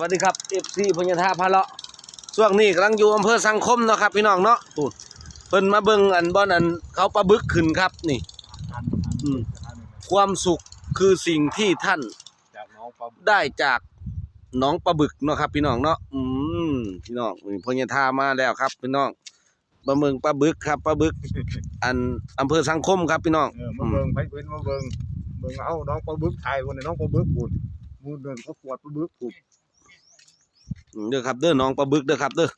วัสดีครับ FC พญาธาพาเลาะช่วงนี้กำลังอยู่อำเภอสังคมเนาะครับ พี่น้องเนาะปูดเพิ่นมาเบิ่งอันบ่อนอันเขาปลาบึกขึ้นครับนี่อืมความสุขคือสิ่งที่ท่านจากน้องปลาบึกได้จากหน้องปลาบึกเนาะครับ พี่น้องเนาะอืมพี่น้องนี่พญาธามาแล้วครับ พี่น้องปลาเมืองปลาบึกครับปลาบึก อันอำเภอสังคมครับพี่น้องเออมาเบิ่งไผเพิ่นมาเบิ่งเบิ่งเอาน้องปลาบึกไทยคนนี้น้องปลาบึกพุ่นมูเดินเขาขวดปลาบึกพุ่น เด้อครับเด้อน้องปลาบึกเด้อครับเด้อ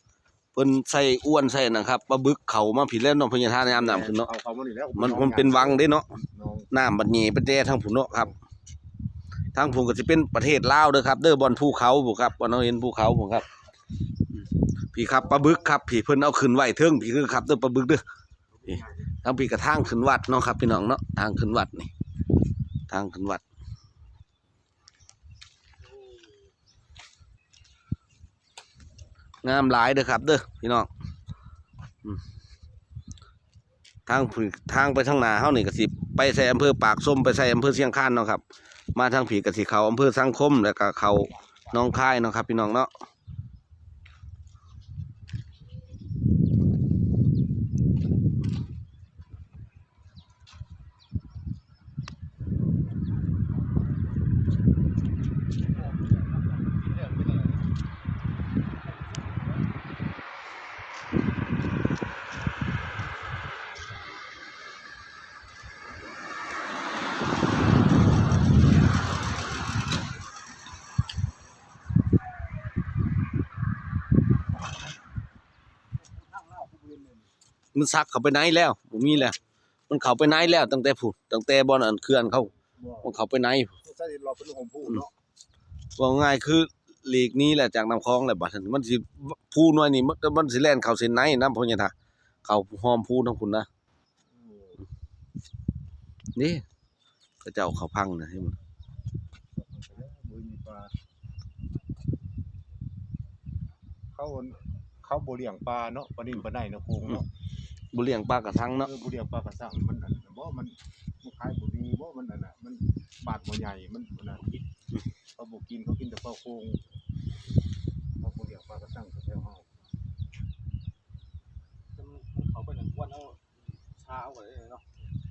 เพิ่นใส่อ้วนใส่นะครับปลาบึกเขามาผิดแล้วน้องพญาธายามน้ำขึ้นเนาะเอาเขามานี่แล้วมันมันเป็นวังเด้เนาะน้องน้ำบัดนี้เป็นแด่ทางผุนเนาะครับทางผุนก็สิเป็นประเทศลาวเด้อครับ เด้อบอนภูเขาบุครับบอนเอาเห็นภูเขาผมครับอืมพี่ครับปลาบึกครับพี่เพิ่นเอาขึ้นไว้เทิงพี่คือครับเด้อปลาบึกเด้อนี่ทางพี่กระทางขึ้นวัดเนาะครับพี่น้องเนาะทางขึ้นวัดนี่ ทางขึ้นวัด งามหลายเด้อครับเด้อพี่น้องทางทางไปทางหนาเฮานี่ก็สิไปใส่อำเภอปากส้มไปใส่อำเภอเชียงคานเนาะครับ มาทางผีกสิเขาอำเภอสังคมแล้วก็เขาหน้องค่ายเนาะครับ พี่น้องเนาะ มันซักเขาไปไหนแล้วบ่มีแล้ว มันเขาไปไหนแล้วตั้งแต่ผุดตั้งแต่บอนอันเขื่อนเขามันเขาไปไหนใช่เราเป็นของผู้เนาะว่าง่ายคือหลีกนี้แหละจากน้ำคลองแหละบัดนั้นมันสิพูน้อยนี่มันมันสิแล่นเข้าเส้นในน้ำพญาทาเขาหอมพูทั้งคุณนะนี่ก็เจ้าเขาพังนะให้มันมือมีปลาเขาเขาบ่เลี้ยงปลาเนาะปลานิ่มปลาได้เนาะโคงเนาะ บุเลี้ยงปลากระทังเนาะเออบ่เลี้ยงปลากระสังมันอันนั้นบ่มันมันขายบ่ดีบ่มันอันน่ะมันบาดบ่ใหญ่มันอันน่ะเขาบ่กินเขากินแต่ปลาโคงเขาบ่เลี้ยงปลากระสังแถวเฮาเขาเป็นวันเอาชาเอาไว้เนาะ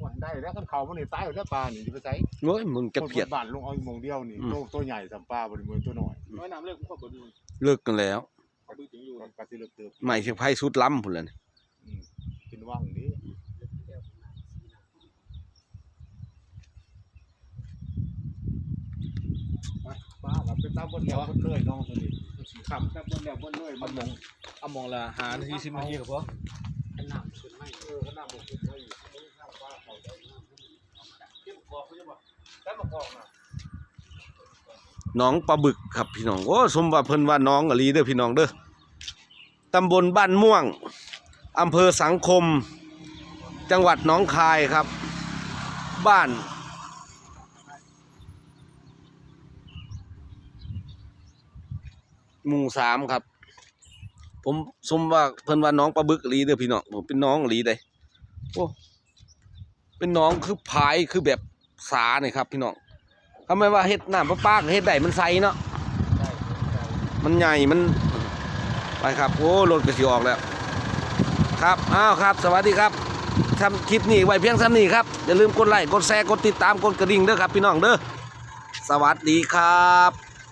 วันได้แล้วกันเขามันนี่ตายอยู่แล้วปลานี่จะไปใช้โอ้ยมึงจะเกลียดบ้านลงเอาอีโมงเดียวนี่อืมโตตัวใหญ่สัมปลาบริเวณตัวน้อยน้อยน้ำเลือกพวกบดีเลิกกันแล้วเขาดูจริงอยู่ก็กระสิเลิกเติบใหม่เชียงไพ่สุดล้ำพุ่นเลยอืมเป็ นว่างนี้ปลากับเป็นตามบนแล้วบนเลยน้องตัวนี้สีคำตามบนแล้วบนเลยมันมองเอามองละหานาทีสิบนาทีกับพวกเป็นน้ำขึ้นไม่เออก็น้ำบกขึ้นไม่อยู่ข้างปลาเขาได้น้ำขึ้นเก็บกอกเขาจะบอกได้มากอกนะน้องปลาบึกครับพี่น้องโอ้สมว่าเพิ่นว่าน้องอหลีเด้อพี่น้องเด้อตำบลบ้านม่วง อำเภอสังคม จังหวัดหนองคายครับ บ้าน หมู่สามครับ ผมสมว่าเพิ่นว่าน้องปลาบึกหลีเด้อพี่น้องผมเป็นน้องหลีเด้โอ้เป็นน้องคือพายคือแบบสาเนี่ยครับ พี่น้องทำไมว่าเฮ็ดหน้ำประปาก็เฮ็ดได้มันใสเนาะมันใหญ่มันไปครับ โอ้รถก็สิออกแล้ว ครับอ้าวครับ สวัสดีครับทำคลิปนี้ไว้เพียงสั้นนี้ครับ อย่าลืมกดไลค์กดแชร์กดติดตามกดกระดิ่งเด้อครับ พี่น้องเด้อสวัสดีครับ